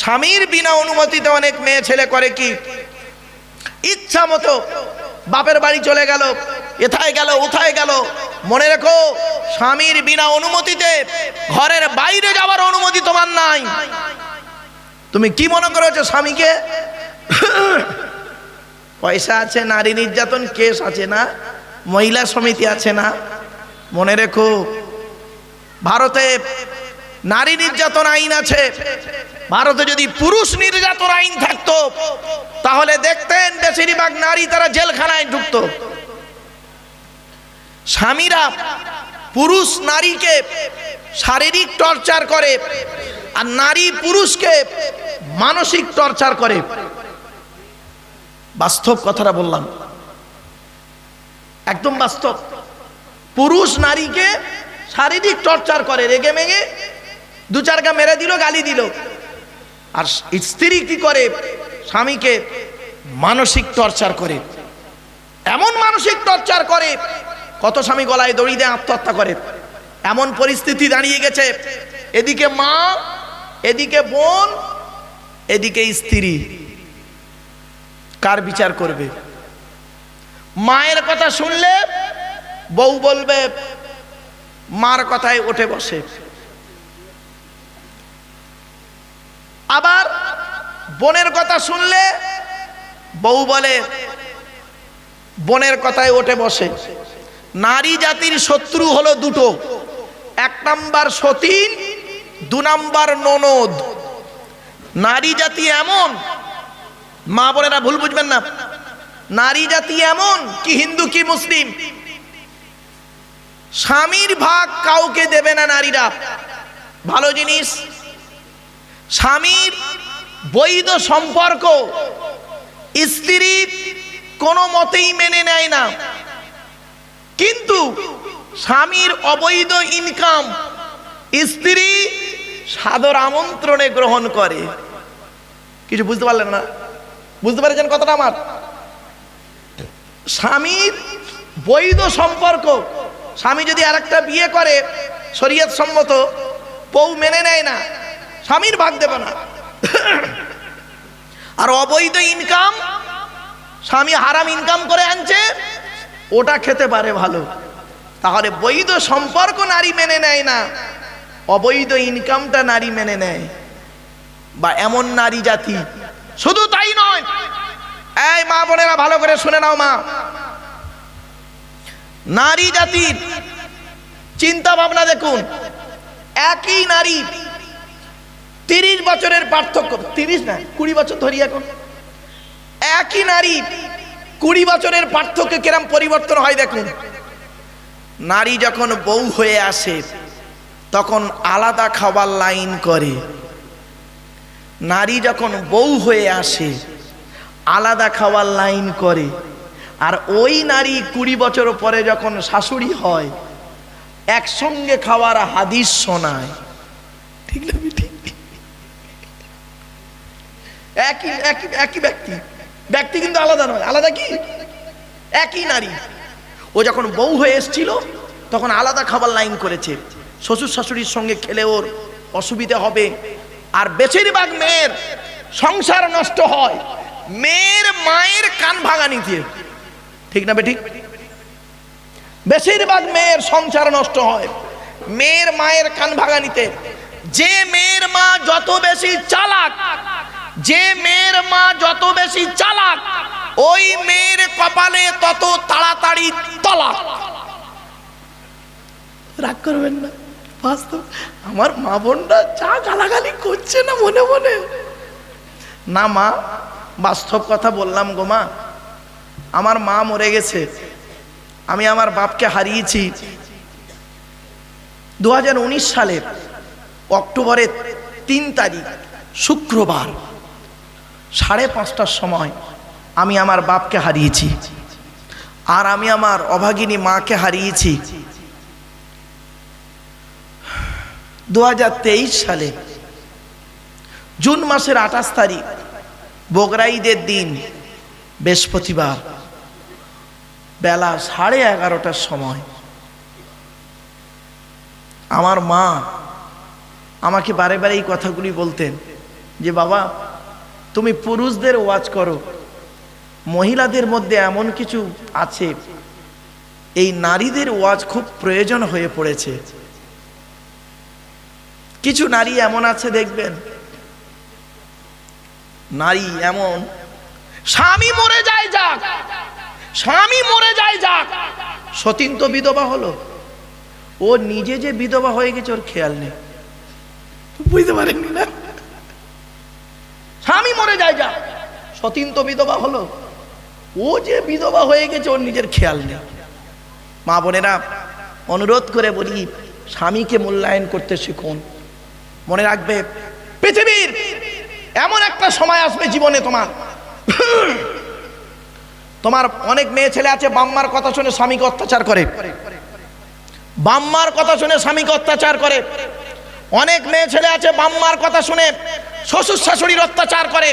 স্বামীর বিনা অনুমতিতে অনেক মেয়ে ছেলে করে কি? ইচ্ছা মতো বাপের বাড়ি চলে গেল, এথায় গেল ওথায় গেল। মনে রেখো, স্বামীর বিনা অনুমতিতে ঘরের বাইরে যাওয়ার অনুমতি তোমার নাই। তুমি কি মনে করেছ স্বামীকে? পয়সা আছে, নারী নির্যাতন কেস আছে না? মহিলা সমিতি আছে না? মনে রেখো, ভারতে নারী নির্যাতন আইন আছে। ভারতে যদি পুরুষ নির্যাতন আইন থাকতো, তাহলে দেখতেন বেশিরভাগ নারী তারা জেলখানায় ঢুকতো। স্বামীরা পুরুষ নারীকে শারীরিক টর্চার করে আর নারী পুরুষকে মানসিক টর্চার করে। বাস্তব কথাটা বললাম। একদম বাস্তব। পুরুষ নারীকে শারীরিক টর্চার করে রেগে মেগে দু চারটা মেরে দিল, গালি দিল। আর স্ত্রী কি করে? স্বামীকে মানসিক টর্চার করে। এমন মানসিক টর্চার করে, কত স্বামী গলায় দড়ি দিয়ে আত্মহত্যা করে। এমন পরিস্থিতি দাঁড়িয়ে গেছে। এদিকে মা, এদিকে বোন, এদিকে স্ত্রী। কার বিচার করবে? মায়ের কথা শুনলে বউ বলবে, মার কথায় ওঠে বসে। আবার বোনের কথা শুনলে বউ বলে, বোনের কথায় ওঠে বসে। নারী জাতির শত্রু হলো দুটো। এক নাম্বার সতীন, দু নাম্বার ননদ। নারী জাতি এমন, মা বোনেরা ভুল বুঝবেন না। নারী জাতি এমন কি হিন্দু, কি মুসলিম। স্বামীর ভাগ কাউকে দেবে না নারীরা। ভালো জিনিস স্বামীর বৈধ সম্পর্ক স্ত্রী কোনো মতেই মেনে নেয় না। কিন্তু স্বামীর অবৈধ ইনকাম স্ত্রী সাদর আমন্ত্রণে গ্রহণ করে। কিছু বুঝতে পারলেন না? বুঝতে পারছেন কথাটা আমার? স্বামীর বৈধ সম্পর্ক, স্বামী যদি আরেকটা বিয়ে করে শরীয়ত সম্মত বউ মেনে নেয় না। স্বামীর ভাগ দেবে না। আর অবৈধ ইনকাম স্বামী হারাম ইনকাম করে আনছে, ওটা খেতে পারে ভালো। তাহলে বৈধ সম্পর্ক নারী মেনে নেয় না, অবৈধ ইনকামটা নারী মেনে নেয়। বা এমন নারী জাতি, শুধু তাই নয়, এই মা বোনেরা ভালো করে শুনে নাও মা। নারী জাতির চিন্তা ভাবনা দেখুন, একই নারী তিরিশ বছরের পার্থক্য, তিরিশ না, কুড়ি বছর ধরি এখন। একই নারী কুড়ি বছরের পার্থক্য কিরম পরিবর্তন হয় দেখুন। নারী যখন বউ হয়ে আসে, তখন আলাদা খাবার লাইন করে। নারী যখন বউ হয়ে আসে, আলাদা খাওয়ার লাইন করে। আর ওই নারী কুড়ি বছর পরে যখন শাশুড়ি হয়, একসঙ্গে খাওয়ার হাদিস শোনায়। ঠিক না ঠিক একই একই একই ব্যক্তি। ব্যক্তি কিন্তু আলাদা নয়। আলাদা কি? একই নারী। ও যখন বউ হয়ে এসছিল, তখন আলাদা খাবার লাইন করেছে। শ্বশুর শাশুড়ির সঙ্গে খেলে ওর অসুবিধা হবে। আর বেশিরভাগ মেয়ের সংসার নষ্ট হয়। মেয়ের মায়ের কান ভাঙানিতে ঠিক না বেঠিক? বেশিরভাগ মেয়ের সংসার নষ্ট হয়। মেয়ের মায়ের কান ভাঙানিতে যে মেয়ের মা যত বেশি চালাক যে মেয়ের মা যত বেশি চালাক, ওই মেয়ের কপালে তত তাড়াতাড়ি তলাক। রাগ করবেন না আমার মা বোনরা যা গালাগালি করছে না মনে মনে। না মা, বাস্তব কথা বললাম গো মা, আমার মা মরে গেছে, আমি আমার বাপকে হারিয়েছি। দু হাজার উনিশ সালের অক্টোবরের তিন তারিখ, শুক্রবার। সাড়ে পাঁচটার সময় আমি আমার বাপকে হারিয়েছি। আর আমি আমার অভাগিনী মাকে হারিয়েছি। দু হাজার তেইশ সালে জুন মাসের আঠাশ তারিখ বগরাইদের দিন, বৃহস্পতিবার, বেলা সাড়ে এগারোটার সময় আমার মা আমাকে বারে বারে এই কথাগুলি বলতেন যে, বাবা তুমি পুরুষদের ওয়াজ করো। মহিলাদের মধ্যে এমন কিছু আছে, এই নারীদের ওয়াজ খুব প্রয়োজন হয়ে পড়েছে। কিছু নারী এমন আছে, দেখবেন। নারী এমন, স্বামী মরে যায় যাক, স্বামী মরে যায় যাক। সতীন তো বিধবা হলো। ও নিজে যে বিধবা হয়ে গেছে, ওর খেয়াল নেই। বুঝতে পারেননি না? স্বামী মরে যায়, যা। সতীন তো বিধবা হলো। ও যে বিধবা হয়ে গেছে, ওর নিজের খেয়াল নেই। মা বোনেরা, অনুরোধ করে বলি, স্বামীকে মূল্যায়ন করতে শিখুন। মনে রাখবে, পৃথিবীর এমন একটা সময় আসবে জীবনে তোমার। তোমার অনেক মেয়ে ছেলে আছে, বাম্মার কথা শুনে স্বামীকে অত্যাচার করে। বাম্মার কথা শুনে স্বামীকে অত্যাচার করে। অনেক মেয়ে ছেলে আছে, বাম্মার কথা শুনে শ্বশুর শাশুড়ির অত্যাচার করে।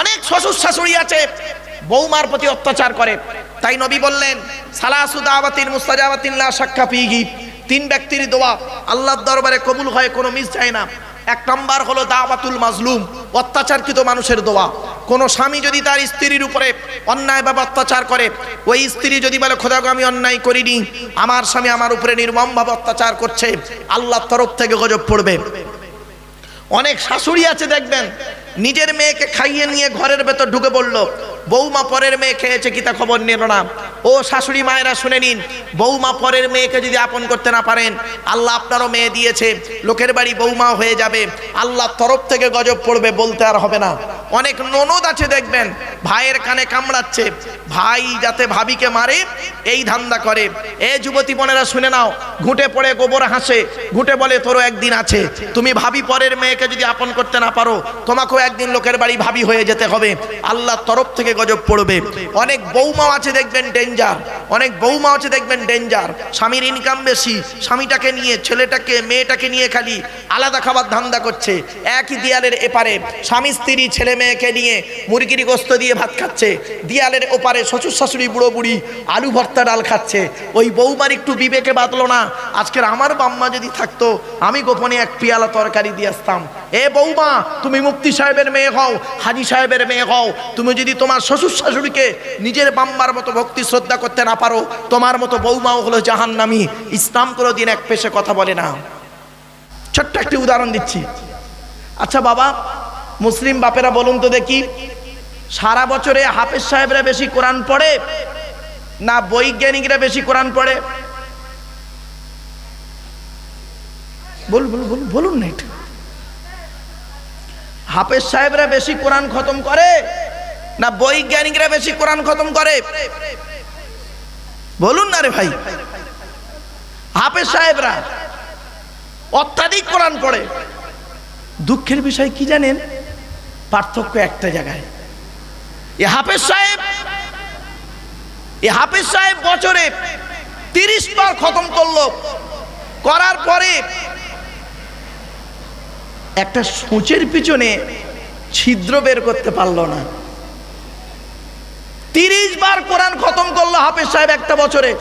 অনেক শ্বশুর শাশুড়ি আছে, বৌমার প্রতি অত্যাচার করে। তাই নবী বললেন, সালাসু দাওয়াতিন মুস্তাজাবাতিন লা শাক্কা ফিহি। তিন ব্যক্তির দোয়া আল্লাহর দরবারে কবুল হয়, কোনো মিস যায় না। এক নম্বর হলো দাওয়াতুল মাজলুম, অত্যাচারকৃত মানুষের দোয়া। কোন স্বামী যদি তার স্ত্রীর উপরে অন্যায় বা অত্যাচার করে, ওই স্ত্রী যদি বলে, খোদাগো, আমি অন্যায় করিনি, আমার স্বামী আমার উপরে নির্মম নির্মমভাবে অত্যাচার করছে, আল্লাহর তরফ থেকে গজব পড়বে। অনেক শাশুড়ি আছে, দেখবেন নিজের মেয়েকে খাইয়ে নিয়ে ঘরের ভেতর ঢুকে পড়ল বৌমা পরের মেয়ে খেয়েছে কি তা খবর নিল না? ও শাশুড়ি মায়েরা, শুনে নিন, বৌমা পরের মেয়েকে যদি আপন করতে না পারেন, আল্লাহ আপনারও মেয়ে দিয়েছে, লোকের বাড়ি বৌমা হয়ে যাবে, আল্লাহ তরফ থেকে গজব পড়বে বলতে আর হবে না। অনেক ননদ আছে দেখবেন, ভাইয়ের কানে কামড়াচ্ছে, ভাই যাতে ভাবিকে মারে, এই ধান্দা করে। এ যুবতী বোনেরা, শুনে নাও, ঘুঁটে পড়ে গোবর হাসে, ঘুঁটে বলে তোরও একদিন আছে। তুমি ভাবি পরের মেয়েকে যদি আপন করতে না পারো, তোমাকেও একদিন লোকের বাড়ি ভাবি হয়ে যেতে হবে। আল্লাহর তরফ থেকে গজব পড়বে। অনেক বৌমাও আছে দেখবেন ডেঞ্জার অনেক বৌমা আছে দেখবেন ডেঞ্জার স্বামীর ইনকাম বেশি। স্বামীটাকে নিয়ে, ছেলেটাকে, মেয়েটাকে নিয়ে খালি আলাদা খাবার ধান্দা করছে। একই দেয়ালের এপারে স্বামী, স্ত্রী, ছেলে, মেয়েকে নিয়ে মুরগির গোস্ত দিয়ে ভাত খাচ্ছে। দেয়ালের ওপারে শ্বশুর, শাশুড়ি, বুড়ো, বুড়ি আলু ভর্তা, ডাল খাচ্ছে। ওই বৌমার একটু বিবেকে বাঁধলো না। আজকের আমার বাম্মা যদি থাকতো, আমি গোপনে এক পিয়ালা তরকারি দিয়ে আসতাম। এ বৌমা, তুমি মুফতি সাহেবের মেয়ে হও, হাজি সাহেবের মেয়ে হও, তুমি যদি তোমার শ্বশুর শাশুড়িকে নিজের বাম্মার মতো ভক্তি, শ্রদ্ধা করতে না পারো, তোমার মতো বৌমাও হলো জাহান্নামি। ইসলাম কোনো দিন এক পেশে কথা বলে না। ছোট্ট একটি উদাহরণ দিচ্ছি। আচ্ছা বাবা, মুসলিম বাপেরা বলুন তো দেখি, সারা বছরে হাফেজ সাহেবরা বেশি কোরআন পড়ে না বৈজ্ঞানিকরা বেশি কোরআন পড়ে? বলুন বলুন বলুন না এটা হাফেজ সাহেবরা বেশি কোরআন খতম করে না বৈজ্ঞানিকরা বেশি কোরআন খতম করে? বলুন না রে ভাই। হাফেজ সাহেবরা অত্যাধিক কোরআন পড়ে। দুঃখের বিষয় কি জানেন? পার্থক্য একটা জায়গায়। এ হাফেজ সাহেব, এ হাফেজ সাহেব বছরে তিরিশ বার খতম করল। করার পরে একটা সূচের পিছনে ছিদ্র বের করতে পারল না। তিরিশ বার কোরআন খতম করল হাফেজ সাহেব একটা বছরে।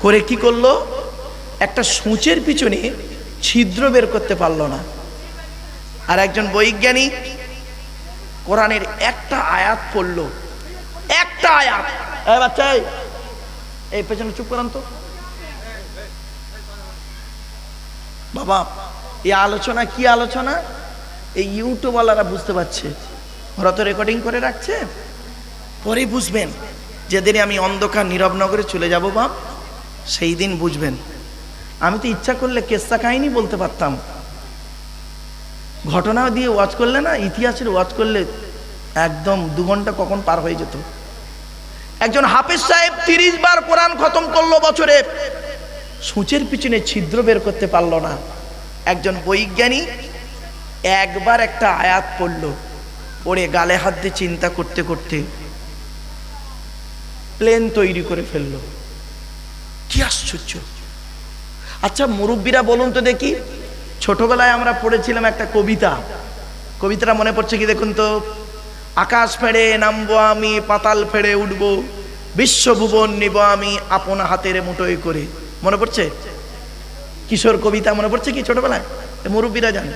করে কি করল? একটা সূচের পিছনে ছিদ্র বের করতে পারল না। আর একজন বৈজ্ঞানিক কোরআনের একটা আয়াত পড়ল। একটা আয়াত। এই বাচ্চা এই, এই পেছনে চুপ করান তো। বাবা এই আলোচনা কি আলোচনা? এই ইউটিউবওয়ালারা বুঝতে পারছে। ওরা তো রেকর্ডিং করে রাখছে। পরে বুঝবেন। যেদিনে আমি অন্ধকার নীরব নগরে চলে যাব বাপ, সেই দিন বুঝবেন। আমি তো ইচ্ছা করলে কেসা কাহিনী বলতে পারতাম। ঘটনা দিয়ে ওয়াচ করলে না, ইতিহাসের ওয়াচ করলে একদম দু ঘণ্টা কখন পার হয়ে যেত। একজন হাফিজ সাহেব তিরিশ বার কোরআন খতম করল বছরে। সূচের পিছনে ছিদ্র বের করতে পারল না। একজন বৈজ্ঞানিক একবার একটা আয়াত পড়ল, পড়ে গালে হাত দিয়ে চিন্তা করতে করতে প্লেন তৈরি করে ফেলল। কি আশ্চর্য! আচ্ছা মুরব্বীরা বলুন তো দেখি, ছোটবেলায় আমরা পড়েছিলাম একটা কবিতা। কবিতাটা মনে পড়ছে কি দেখুন তো? আকাশ ফেড়ে নামবো আমি, পাতাল ফেড়ে উঠবো, বিশ্বভুবন নিব আমি, আপন হাতের মুঠোয় করে। মনে পড়ছে? কিশোর কবিতা মনে পড়ছে কি ছোটবেলায়? মুরব্বীরা জানে।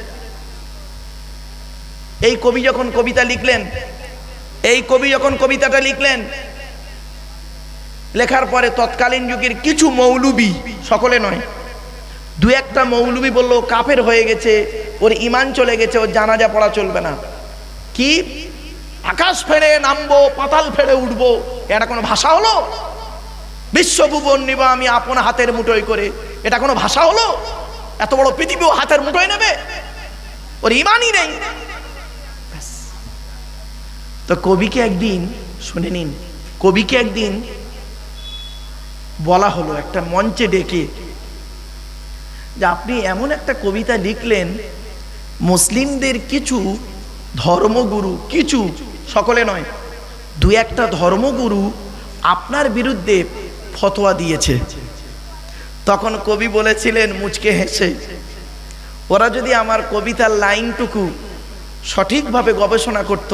এই কবি যখন কবিতা লিখলেন, এই কবি যখন কবিতাটা লিখলেন, লেখার পরে তৎকালীন যুগের কিছু মৌলবি সকলে নয়। দু একটা মৌলবি বলল, কাফের হয়ে গেছে, ওর ইমান চলে গেছে, ওর জানাজা পড়া চলবে না। কি? আকাশ ফেড়ে নামবো, পাতাল ফেড়ে উঠবো, এটা কোনো ভাষা হলো? বিশ্বভুবন নিব আমি আপন হাতের মুঠোয় করে। এটা কোনো ভাষা হলো? এত বড় পৃথিবীও হাতের মুঠোয় নেবে? ওর ইমানই নেই। তো কবিকে একদিন, শুনে নিন, কবিকে একদিন বলা হলো একটা মঞ্চে ডেকে যে আপনি এমন একটা কবিতা লিখলেন, মুসলিমদের কিছু ধর্মগুরু, কিছু সকলে নয়, দু একটা ধর্মগুরু আপনার বিরুদ্ধে ফতোয়া দিয়েছে। তখন কবি বলেছিলেন, মুচকে হেসে। ওরা যদি আমার কবিতার লাইনটুকু সঠিকভাবে গবেষণা করত,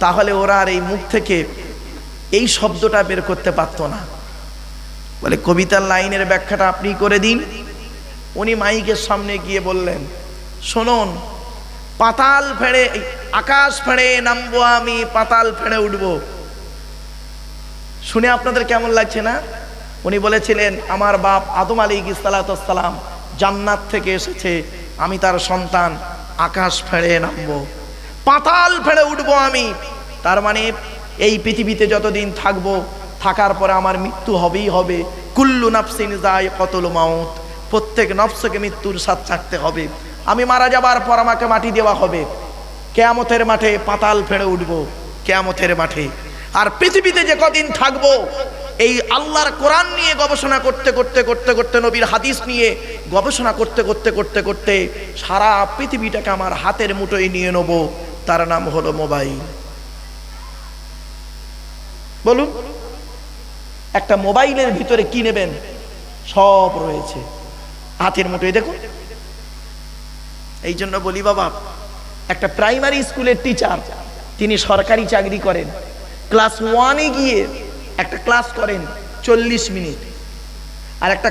তাহলে ওরা আর এই মুখ থেকে এই শব্দটা বের করতে পারতো না। বলে, কবিতার লাইনের ব্যাখ্যাটা আপনি করে দিন। উনি মাইকের সামনে গিয়ে বললেন, শুনুন, পাতাল ফেড়ে, আকাশ ফেড়ে নামবো আমি, পাতাল ফেড়ে উঠব। শুনে আপনাদের কেমন লাগছে না? উনি বলেছিলেন, আমার বাপ আদম আলী ইসালাতাম জান্নাত থেকে এসেছে, আমি তার সন্তান আকাশ ফেড়ে নামবো, পাতাল ফেড়ে উঠব আমি। তার মানে এই পৃথিবীতে যতদিন থাকব, থাকার পরে আমার মৃত্যু হবেই হবে। কুল্লু নাফসিন যায় কতল মাউত, প্রত্যেক নফসকে মৃত্যুর স্বাদ চাকতে হবে। আমি মারা যাবার পর আমাকে মাটি দেওয়া হবে। কেয়ামতের মাঠে পাতাল ফেড়ে উঠব, কেয়ামতের মাঠে। আর পৃথিবীতে যে কদিন থাকব এই আল্লাহর কোরআন নিয়ে গবেষণা করতে করতে করতে করতে, নবীর হাদিস নিয়ে গবেষণা করতে করতে করতে করতে সারা পৃথিবীটাকে আমার হাতের মুঠোয় নিয়ে নেব। তার নাম হলো মোবাইল। বলুন, একটা মোবাইলের ভিতরে কি নেবেন? সব রয়েছে। হাতের মুঠোয় দেখুন। এই জন্য বলি বাবা, একটা প্রাইমারি স্কুলের টিচার, তিনি সরকারি চাকরি করেন। ক্লাস ওয়ানে গিয়ে একটা ক্লাস করেন চল্লিশ মিনিট। আর একটা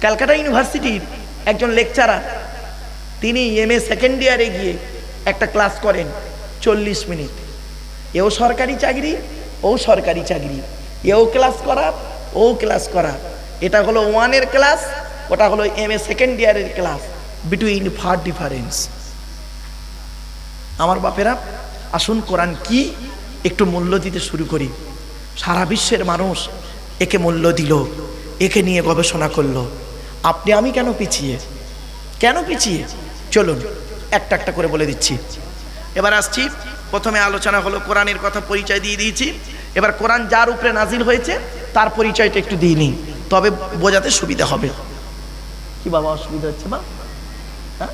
ক্যালকাটা ইউনিভার্সিটির একজন লেকচারার, তিনি এম এ সেকেন্ড ইয়ারে গিয়ে একটা ক্লাস করেন চল্লিশ মিনিট। এও সরকারি চাকরি, ও সরকারি চাকরি। এও ক্লাস করা, ও ক্লাস করা। এটা হলো ওয়ানের ক্লাস, ওটা হলো এম এ সেকেন্ড ইয়ারের ক্লাস বিটুইন ফার ডিফারেন্স আমার বাপেরা, আসুন কোরআন কি একটু মূল্য দিতে শুরু করি। সারা বিশ্বের মানুষ একে মূল্য দিল একে নিয়ে গবেষণা করল। আপনি আমি কেন পিছিয়ে? কেন পিছিয়ে? চলুন একটা একটা করে বলে দিচ্ছি। এবার আসছি প্রথমে আলোচনা হলো কোরআনের কথা পরিচয় দিয়ে দিয়েছি। এবার কোরআন যার উপরে নাজিল হয়েছে তার পরিচয়টা একটু দিয়ে নিই তবে বোঝাতে সুবিধা হবে। কি বাবা অসুবিধা হচ্ছে বা হ্যাঁ?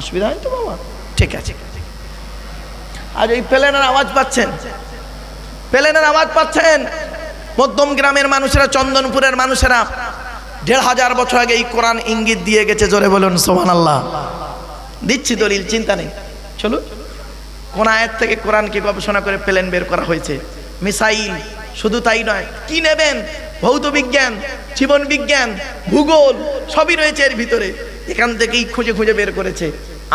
অসুবিধা হয় তো বাবা? ঠিক আছে। আর এই প্লেনের আওয়াজ পাচ্ছেন? প্লেনের আওয়াজ পাচ্ছেন? মধ্যম গ্রামের মানুষেরা, চন্দনপুরের মানুষেরা। দেড় হাজার বছর আগে এই কোরআন ইঙ্গিত দিয়ে গেছে, জোরে বলুন সোমান আল্লাহ দিচ্ছি দলিল, চিন্তা নেই। চলুন। কোন আয়ের থেকে কোরআনকে গবেষণা করে প্লেন বের করা হয়েছে। মিসাইল, শুধু তাই নয়, কি নেবেন? ভৌত বিজ্ঞান, জীবন বিজ্ঞান, ভূগোল, সবই রয়েছে এর ভিতরে। এখান থেকেই খুঁজে খুঁজে বের করেছে।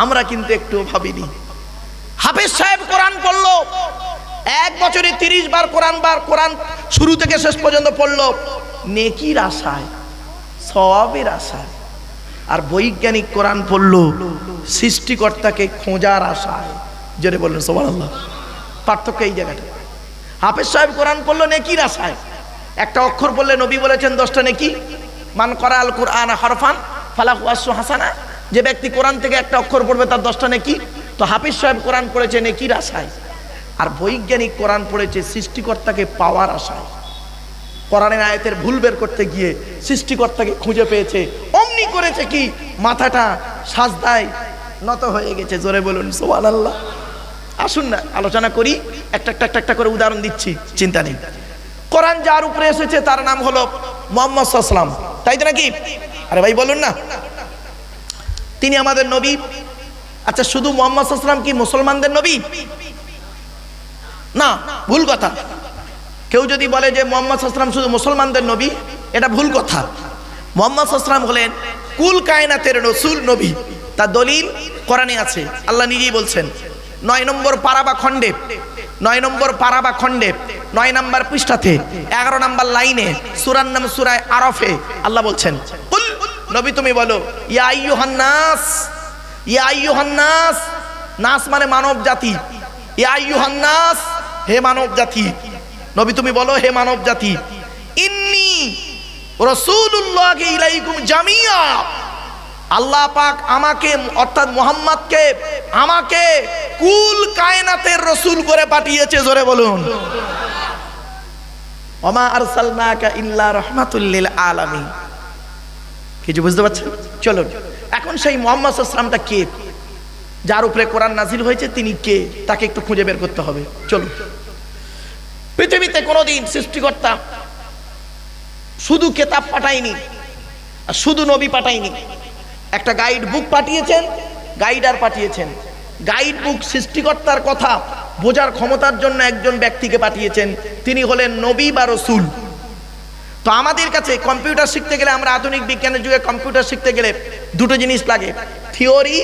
আমরা কিন্তু একটু ভাবিনি। হাফেজ সাহেব কোরআন পড়ল এক বছরে তিরিশ বার কোরআন বার, কোরআন শুরু থেকে শেষ পর্যন্ত পড়ল। নেকির আশায় সবাবের আশায়। আর বৈজ্ঞানিক কোরআন পড়ল সৃষ্টিকর্তাকে খোঁজার আশায়। জোরে বললেন সোমান আল্লাহ পার্থক্য এই জায়গাটা। হাফেজ সাহেব কোরআন পড়ল নেকির আশায়। একটা অক্ষর বললে নবী বলেছেন, দশটা নেকি। মান করা আল কোরআন হরফান, ফালাহু আসু হাসানা। যে ব্যক্তি কোরআন থেকে একটা অক্ষর পড়বে, তার দশটা নেকি। তো হাফিজ সাহেব কোরআন পড়েছে নেকির আশায়। আর বৈজ্ঞানিক কোরআন পড়েছে সৃষ্টিকর্তাকে পাওয়ার আশায়। কোরআনের আয়তের ভুল বের করতে গিয়ে সৃষ্টিকর্তাকে খুঁজে পেয়েছে। অমনি করেছে কি? মাথাটা সাজদায় নত হয়ে গেছে। জোরে বলুন সোমান আল্লাহ আসুন না, আলোচনা করি। একটা একটা একটা একটা করে উদাহরণ দিচ্ছি, চিন্তা নেই। কোরআন যার উপরে এসেছে, তার নাম হলো মোহাম্মদ সাল্লাম তাই তো নাকি? আরে ভাই, বলুন না। তিনি আমাদের নবী। আচ্ছা শুধু মোহাম্মদ সাল্লাম কি মুসলমানদের নবী? না, ভুল কথা। কেউ যদি বলে যে মোহাম্মদ সাল্লাম শুধু মুসলমানদের নবী, এটা ভুল কথা। মোহাম্মদ সাল্লাম হলেন কুল কায়নাতের রসুল নবী। তার দলিল কোরআনে আছে। আল্লাহ নিজেই বলছেন, নয় নম্বর পারা বা খণ্ডে, নয় নম্বর পারা বা খণ্ডে, নয় নম্বর পৃষ্ঠাতে, এগারো নম্বর লাইনে, সুরার নাম সুরায় আরফে আল্লাহ বলছেন নবী তুমি বলো, ইয়া আইয়ুহান নাস মানে মানব জাতি, ইয়া আইয়ুহান নাস হে মানব জাতি, নবী তুমি বলো, হে মানব জাতি, ইন্নি ইলাইকুম জামিয়া। আল্লাহ পাক আমাকে, অর্থাৎ মোহাম্মদকে, আমাকে কুল কায়নাতের রসুল করে পাঠিয়েছে, জোরে বলুন। কিছু বুঝতে পারছেন? চলুন। এখন সেই মোহাম্মদ সাল্লামটা কে? যার উপরে কোরআন নাজিল হয়েছে, তিনি কে? তাকে একটু খুঁজে বের করতে হবে। চলুন। পৃথিবীতে কোনোদিন সৃষ্টিকর্তা শুধু কেতাব পাঠায়নি, আর শুধু নবী পাঠায়নি। একটা গাইড বুক পাঠিয়েছেন, গাইডার পাঠিয়েছেন। গাইড বুক সৃষ্টিকর্তার কথা বোঝার ক্ষমতার জন্য একজন ব্যক্তিকে পাঠিয়েছেন। তিনি হলেন নবী বা রসুল। তো আমাদের কাছে কম্পিউটার শিখতে গেলে, আমরা আধুনিক বিজ্ঞানের যুগে কম্পিউটার শিখতে গেলে দুটো জিনিস লাগে। থিওরি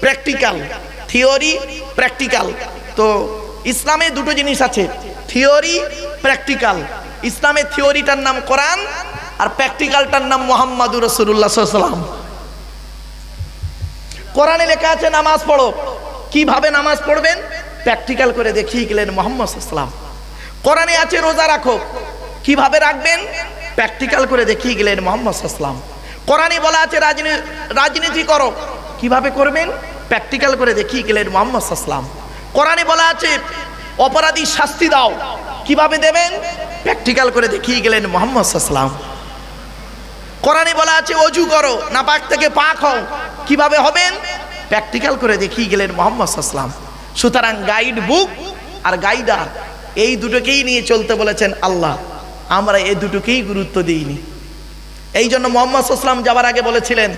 প্র্যাকটিক্যাল থিওরি প্র্যাকটিক্যাল তো ইসলামে দুটো জিনিস আছে। থিওরি প্র্যাকটিক্যাল ইসলামের থিওরিটার নাম কোরআন আর প্র্যাকটিক্যালটার নাম মোহাম্মদুর রসুল্লাহ সাল্লাম কোরআনে লেখা আছে, নামাজ পড়ো। কীভাবে নামাজ পড়বেন? প্র্যাকটিক্যাল করে দেখিয়ে গেলেন মোহাম্মদ সাল্লাম কোরআনে আছে, রোজা রাখো। কীভাবে রাখবেন? প্র্যাকটিক্যাল করে দেখিয়ে গেলেন মোহাম্মদ সাল্লাম কোরআনে বলা আছে, রাজনী- রাজনীতি করো। কীভাবে করবেন? প্র্যাকটিক্যাল করে দেখিয়ে গেলেন মোহাম্মদ সাল্লাম কোরআনে বলা আছে, অপরাধী শাস্তি দাও। কীভাবে দেবেন? প্র্যাকটিক্যাল করে দেখিয়ে গেলেন মোহাম্মদ সাল্লাম কোরআনে বলা আছে, অজু করো না পাক থেকে পাক হও। কীভাবে হবেন? প্র্যাকটিক্যাল করে দেখিয়ে গেলেন মোহাম্মদ সাল্লাম সুতরাং গাইড বুক আর গাইডার এই দুটোকেই নিয়ে চলতে বলেছেন আল্লাহ। আমরা এই দুটোকেই গুরুত্ব দিইনি। এই জন্য মোহাম্মদ সাল্লাম যাবার আগে বলেছিলেন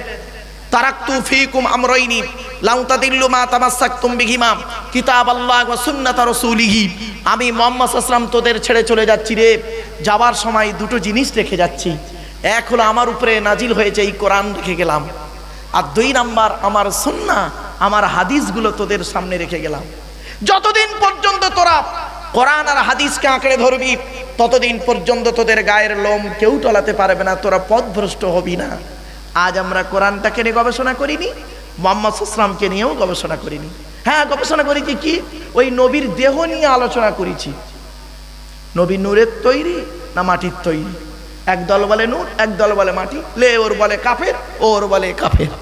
তারাক্তু ফিকুম আমরাইনি, লাউ তাদিল্লু মা তামাসসাকতুম বিহিমা কিতাব আল্লাহ ওয়া সুন্নাত রাসূলিহি। আমি মোহাম্মদ সাল্লাম তোদের ছেড়ে চলে যাচ্ছি রে। যাবার সময় দুটো জিনিস রেখে যাচ্ছি। এক হলো আমার উপরে নাজিল হয়েছে এই কোরআন রেখে গেলাম। আর দুই নাম্বার আমার সুন্নাহ, আমার হাদিসগুলো তোদের সামনে রেখে গেলাম। যতদিন পর্যন্ত তোরা কোরআন আর হাদিসকে আঁকড়ে ধরবি, ততদিন পর্যন্ত তোদের গায়ের লোম কেউ টলাতে পারবে না, তোরা পথভ্রষ্ট হবি না। আজ আমরা কোরআনটাকে নিয়ে গবেষণা করিনি, মোহাম্মদ ইসলামকে নিয়েও গবেষণা করিনি। হ্যাঁ গবেষণা করেছি কি? ওই নবীর দেহ নিয়ে আলোচনা করেছি। নবী নূরের তৈরি না মাটির তৈরি? এক দল বলে নূর, এক দল বলে মাটি। লে, ওর বলে কাফের, ওর বলে কাফের।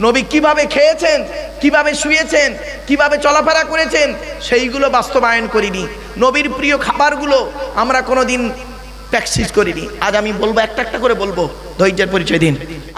নবী কীভাবে খেয়েছেন, কীভাবে শুয়েছেন, কীভাবে চলাফেরা করেছেন, সেইগুলো বাস্তবায়ন করিনি। নবীর প্রিয় খাবারগুলো আমরা কোনোদিন প্র্যাকটিস করিনি। আজ আমি বলব একটা একটা করে বলব। ধৈর্যের পরিচয় দিন।